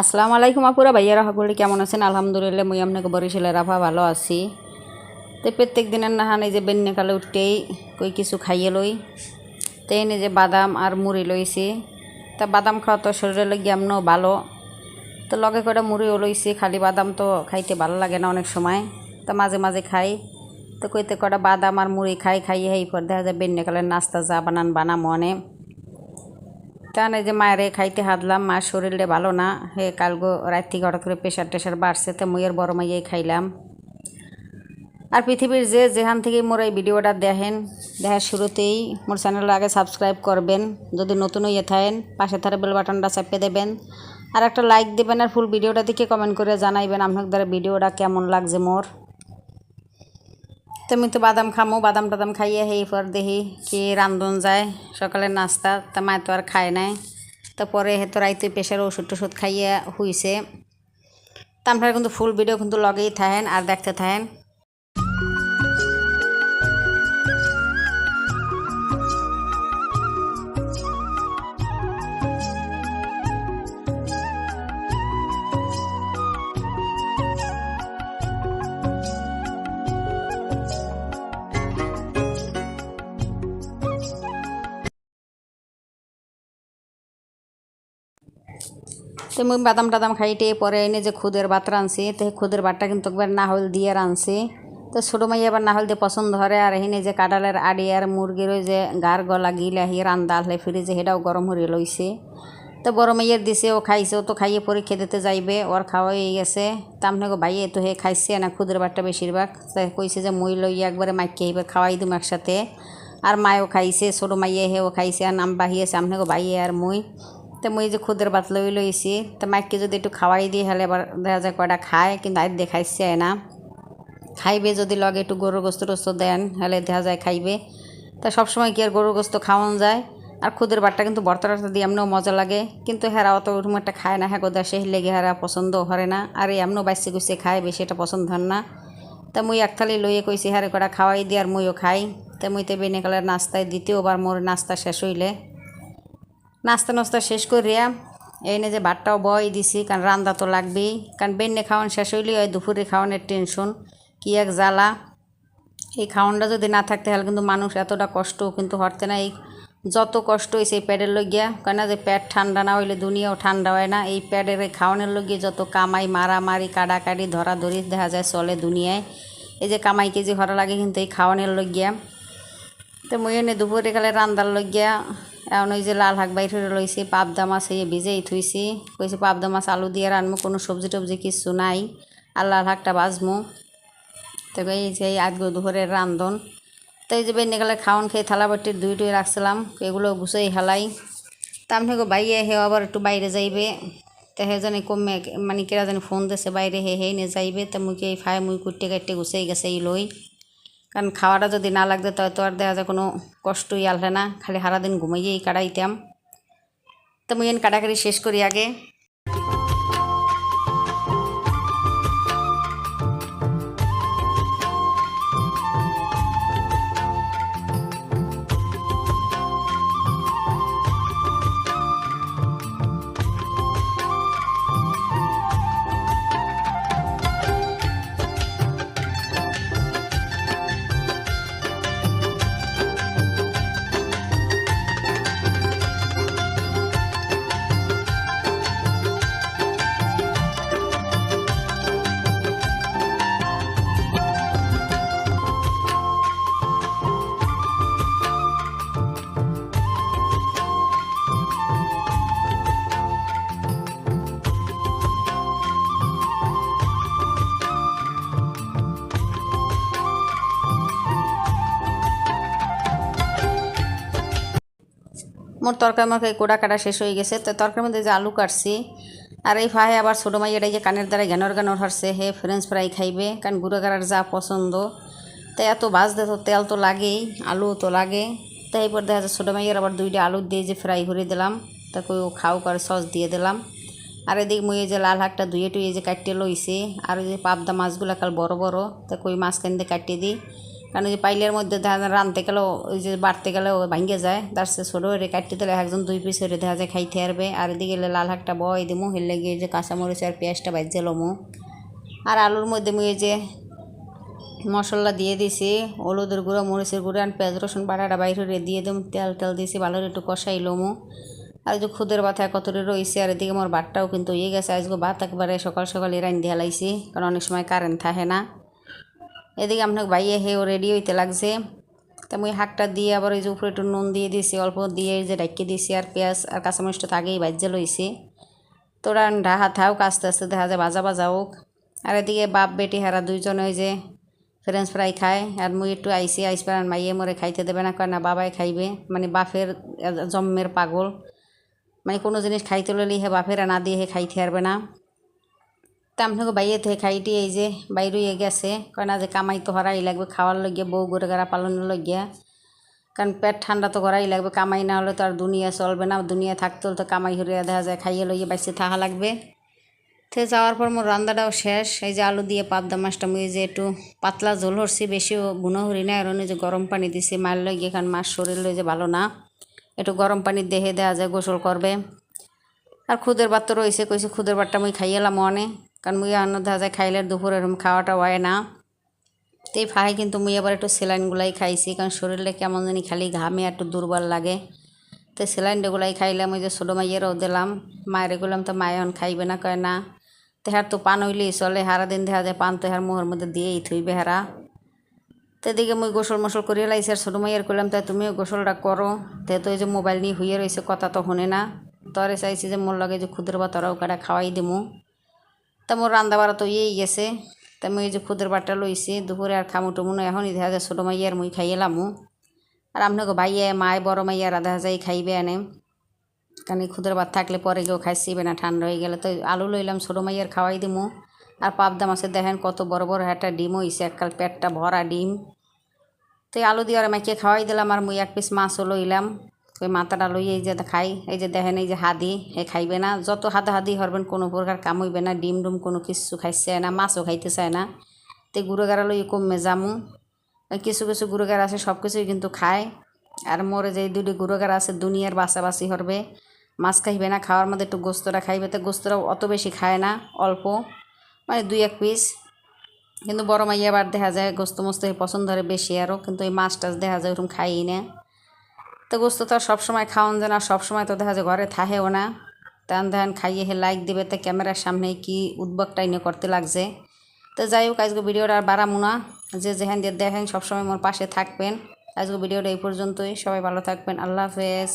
আসসালামু আলাইকুম আপুরা, ভাইয়ারা সকলে কেমন আছেন? আলহামদুলিল্লাহ, মুই আপনাকে বরিশালের রাফা ভালো আছি। তো প্রত্যেক দিনের নাহান এই যে বেন্যকালে উঠতেই কই কিছু খাইয়ে লই। তো এনে যে বাদাম আর মুড়ি লইছি। তা বাদাম খাওয়া তো শরীরের লগে এমনও ভালো। তো লগে করে মুড়িও লইছি, খালি বাদাম তো খাইতে ভালো লাগে না অনেক সময়। তো মাঝে মাঝে খাই। তো কইতে কটা বাদাম আর মুড়ি খাই, খাইয়ে এই পর দেখা যায় বেন্যকালের নাস্তা যা বানান বানাম মনে তা না যে মায়েরে খাইতে হাতলাম, মার শরীরটা ভালো না হে কালগো রাত থেকে হঠাৎ করে প্রেশার টেশার বাড়ছে, তো মুইয়ের বড় মাইয়াই খাইলাম। আর পৃথিবীর যে যেখান থেকে মোর এই ভিডিওটা দেখেন, দেখার শুরুতেই মোর চ্যানেল আগে সাবস্ক্রাইব করবেন। যদি নতুন হইয়ে থাকেন, পাশে থাকা বেল বাটনটা চাপে দেবেন। আর একটা লাইক দেবেন আর ফুল ভিডিওটা দেখে কমেন্ট করে জানাইবেন আপনার দ্বারা ভিডিওটা কেমন লাগছে মোর। তুমি তো বাদাম খামো, বাদাম টাদাম খাইয়ে হেই পর দেখি কি রান্ধন যায়। সকালের নাস্তা, তা মায় তো আর খায় নাই। তারপরে হেতো রাইতে প্রেশার ওষুধ টষুধ খাইয়ে হইছে তা আপনারা কিন্তু ফুল ভিডিও কিন্তু লগেই থাকেন আর দেখতে থাকেন তো মুই বাদাম টাদাম খাইটে পরে এনে যে খুদের ভাত রাঁধছি, তো খুদের ভাতটা কিন্তু একবার না নাহল দিয়ে রাঁধছি। তো ছোটো মাইয়া এবার নাহল দিয়ে পছন্দ ধরে, আর এখানে যে কাঁঠালের আড়ি আর মুরগির ওই যে গার গলা গিলা হি রান্দা হলে ফিরে যে সেটাও গরম হয়ে লইছে। তো বড় মাইয়ের দিছে, ও খাইছে, ও তো খাইয়ে পরে দিতে যাইবে, ওর খাওয়া হয়ে গেছে। তা আপনাকে ভাইয়ে তো হে খাইছে না খুদের ভাতটা বেশিরভাগ। তাই কইছে যে মই লইয়া একবারে মাইকে এবার খাওয়াই দিম একসাথে। আর মায়ও খাইছে, ছোটো মাইয়ে হেও খাইছে, আর নাম বাহিয়েছে, আপনাকে ভাইয়ে আর মই। তো মুই যে খুদের ভাত লই লইছি তো মাইককে যদি একটু খাওয়াই দিয়ে হলে এবার দেখা যায় কয়টা খায়, কিন্তু আজ দেখাইছে না খাইবে যদি লগে একটু গরুর গোস্ত টোস্ত দেন, হলে দেখা যায় খাইবে। তা সবসময় কি আর গরুর গোস্ত খাওয়ান যায়। আর খুদের ভাতটা কিন্তু বর্তা টর্তা দিয়ে এমনও মজা লাগে, কিন্তু হেরা অত ওরকম একটা খায় না হ্যাঁ গোদা সেই লেগে হেরা পছন্দ করে না, আর এমনও বাইসে গুছিয়ে খায়, বেশি এটা পছন্দ হন না। তা মুই এক থালি লইয়ে কইছি হ্যাঁ কটা খাওয়াই দিয়ে আর মুইও খাই। তা মুই তো বেনেকালের নাস্তায় দ্বিতীয়বার মোর নাস্তা শেষ হইলে। নাস্তা নাস্তা শেষ করিয়া এনে যে ভাতটাও বয় দিছি, কারণ রান্দা তো লাগবেই। কারণ বেন্নে খাওয়ান শেষ হইলে ওই দুপুরে খাওয়ানোর টেনশন কি এক জ্বালা। এই খাওয়ানটা যদি না থাকতে হলে কিন্তু মানুষ এতটা কষ্ট কিন্তু হরতে না। এই যত কষ্ট হয়েছে এই প্যাডের লগিয়া কেন যে প্যাড ঠান্ডা না হইলে দুনিয়াও ঠান্ডা হয় না। এই প্যাডের এই খাওয়ানোর লগিয়ে যত কামাই, মারামারি কাটাকাটি ধরাধরি দেখা যায় চলে দুনিয়ায়। এই যে কামাই কেজি হরা লাগে কিন্তু এই খাওয়ানোর লগিয়া তো মই এনে দুপুরে কালে রান্দার লইয়া এখন ওই যে লাল শাক বাইর হয়ে লইছি, পাবদা মাছ এই ভিজেই থুইছি। কইছি পাবদা মাছ আলু দিয়ে রানবো কোনো সবজি টবজি কিছু নাই, আর লাল শাকটা বাজমু। তো এই যে এই আজকে দুপুরের রান্ধন। তো এই যে বেনে গেলে খাওয়ান খেয়ে থালা বাটি দুই টুই রাখছিলাম, এগুলো গুছাই হেলাই। তাম থেকে হে আবার একটু বাইরে যাইবে। তো হে জানি কমে মানে কেরা জানি ফোন দিছে, বাইরে হে হে নে যাইবে। তো মুই এই ফাই মুই কুটে কাটতে গুছাই গেছে এই লই। কারণ খাওয়াটা যদি না লাগতো তাই তো আর দেখা যায় কোনো কষ্টই আলহে না। খালি সারাদিন ঘুমাইয়েই কাটাইতাম। তো মুই কাটাকাটি শেষ করি আগে। মোর তরকারি মাকে কোড়া কাটা শেষ হয়ে গেছে। তো তরকারির মধ্যে যে আলু কাটছি, আর এই ফাহে আবার ছোটো মাইয়াটাই যে কানের দ্বারা ঘ্যানর ঘ্যানর হারছে, হে ফ্রেঞ্চ ফ্রাই খাইবে, কারণ গুঁড়ো কাটার যা পছন্দ। তাই এত ভাজতে তো তেল তো লাগেই আলু তো লাগে। তো এরপর দেখা যাচ্ছে ছোটো মাইয়ের আবার দুইটা আলু দিয়ে যে ফ্রাই করে দিলাম, তাকে ও খাও করে সস দিয়ে দিলাম। আর এদিকে মুই যে লাল শাকটা ধুয়ে টুয়ে যে কাটিয়ে লইছি, আর ওই যে পাবদা মাছগুলো কাল বড় বড় তা কই মাছ কেন দিয়ে কাটিয়ে দিই। কারণ যে পাইলের মধ্যে রানতে গেলেও, ওই যে বাড়তে গেলেও ভাঙ্গে যায়। তার সে ছোটো হয়ে কাটতে দিলে একজন দুই পিস হয়ে দেখা যায় খাইতে পারবে আর এদিকে লাল শাকটা বয় দিমু হেলে গিয়ে যে কাঁচামরিচ আর পেঁয়াজটা বাজছে লমু। আর আলুর মধ্যে এই যে মশলা দিয়ে দিছি, হলুদের গুঁড়ো, মরিচের গুঁড়ো আর পেঁয়াজ, রসুন বাটাটা বাইরে দিয়ে দিম, তেল তেল দিয়েছি ভালো একটু কষাই লমু। আর যে খুদের ভাত কতটা রয়েছে, আর এদিকে আমার ভাতটাও কিন্তু ইয়ে গেছে। আজকে ভাত একবারে সকাল সকাল রান দিয়ে লাইছি, কারণ অনেক সময় কারেন্ট থাকে না। এদিকে আপনাকে বাইয়ে হেও রেডি হইতে লাগছে। তা মুই শাকটা দিয়ে আবার এই যে উপরে একটু নুন দিয়ে দিছি, অল্প দিয়ে যে ডাকিয়ে দিছি আর পেঁয়াজ আর কাঁচামরিচটা তো আগেই বাজ্যে লইছি। তোরা ঢাহা থাক আস্তে আস্তে দেখা যায় বাজা ভাজা হোক। আর এদিকে বাপ, বেটি, হারা দুইজন ওই যে ফ্রেঞ্চ ফ্রাই খায়। আর মুই একটু আইসি আইস পারান মাইয়ে মরে খাইতে দেবে না, কয় না বাবাই খাইবে। মানে বাপের জন্মের পাগল। মানে কোনো জিনিস খাইতে ললি হে বাপেরা না দিয়ে হে খাইতে পারবে না। তা আপনাকে বাইরে থেকে খাইটি এই যে বাইরে গেছে। কয় না যে কামাই তো হরাই লাগবে, খাওয়ার লাগিয়া বউ গড়ে গাড়া পালনের লাগিয়া কারণ পেট ঠান্ডা তো করাই লাগবে, কামাই না হলে তো আর দুনিয়া চলবে না, দুনিয়া থাকতে হলে তো কামাই হরিয়া দেখা যায়, খাইয়ে লইয়ে বাইসে থাকা লাগবে। তো যাওয়ার পর মোর রান্নাটাও শেষ, এই যে আলু দিয়ে পাবদা মাছটা মুই যে একটু পাতলা ঝোল হরছি, বেশিও বুনো হরি না, আর যে গরম পানি দিছি মার লইয়ে কারণ মাছ শরীর লই যে ভালো না। একটু গরম পানি দেহে দেওয়া যায়, গোসল করবে। আর খুদের ভাত তো রয়েছে কইছে খুদের ভাতটা মুই খাইয়েলাম মনে কারণ মুই অন্য যায় খাইলে দুপুরে এরকম খাওয়াটা হয় না। তো ফাঁকে কিন্তু মুই আবার একটু স্যালাইনগুলাই খাইছি, কারণ শরীরে কেমন জানি খালি ঘামে একটু দুর্বল লাগে। তো স্যালাইনগুলাই খাইলাম, ওই যে ছোটো মাইয়েরও দিলাম। মায়ের গেলাম তো এখন খাইবে না? কয়, না। তেহার তো পান হইলেই চলে হারা দিন দেখা যায় পান তো হার মুহের মধ্যে দিয়েই থইবে হারা। তো এদিকে মুই গোসল মোসল করিয়ে লাইছি, আর ছোটো মাইয়ের করলাম তাই তুমিও গোসলটা করো। তে তো এই যে মোবাইল নিয়ে হইয়ে রয়েছে কথা তো শুনে না। তরে চাইছি যে মোর লগে যে ক্ষুদ্র বা তোরাও কাটা খাওয়াই দিমু। তা মোর রান্না বাড়া তো ইয়েই গেছে। তা মুই যে খুদের বাটা লইছি, দুপুরে আর খামু টুমু না এখনই দেখা যায় ছোটো মাইয়ার মুই খাইয়েলামু আর আপনাকে ভাইয়ে, মায়, বড় মাইয়া রাধা যাই খাইবে আনে কারণ খুদের ভাত থাকলে পরে কেউ খাইছিবে না, ঠান্ডা হয়ে গেলে। তো আলু লইলাম, ছোটো মাইয়ার খাওয়াই দিমু। আর পাবদা মাছের দেখেন কত বড় বড় একটা ডিম হইছে, এককাল পেটটা ভরা ডিম। তো আলু দিয়ে আর মাইকে খাওয়াই দিলাম, আর মুই এক পিস মাছও লইলাম। ওই মাথাটা লই এই যে খাই, এই যে দেখেন এই যে হাদি হে খাইবে না। যত হাতে হাদি হরবেন কোনো প্রকার কাম হইবে না, ডিম ডুম কোনো কিছু খাইছে না, মাছও খাইতে চায় না। তে গুঁড়ো গাড়া লই কমে যামু। কিছু কিছু গুঁড়ো গাড়া আছে, সব কিছুই কিন্তু খায়। আর মোরে যে দুটি গুঁড়ো গাড়া আছে, দুনিয়ার বাসাবাসি হরবে। মাছ খাইবে না, খাওয়ার মধ্যে একটু গোস্তরা খাইবে। তো গোস্তরা অত বেশি খায় না, অল্প মানে দুই এক পিস। কিন্তু বড় মাইয়া আবার দেখা যায়, গোস্ত মোস্ত পছন্দ হয় বেশি আরও কিন্তু এই মাছ টাছ দেখা যায় ওরকম খাই না। তো গোস্ত তো সবসময় খাওয়ান যায় না, সবসময় তো দেখা যায় ঘরে থাহেও না। তেন ধান খাইয়ে হে লাইক দিবে তো ক্যামেরার সামনে কি উদ্যোগটা টাইনে করতে লাগছে। তো যাই হোক, আজকে ভিডিওটা আর বাড়ামু না। যে যেহেন দিয়ে দেখেন সবসময় মোর পাশে থাকবেন। আজকে ভিডিওটা এই পর্যন্তই। সবাই ভালো থাকবেন। আল্লাহ হাফেজ।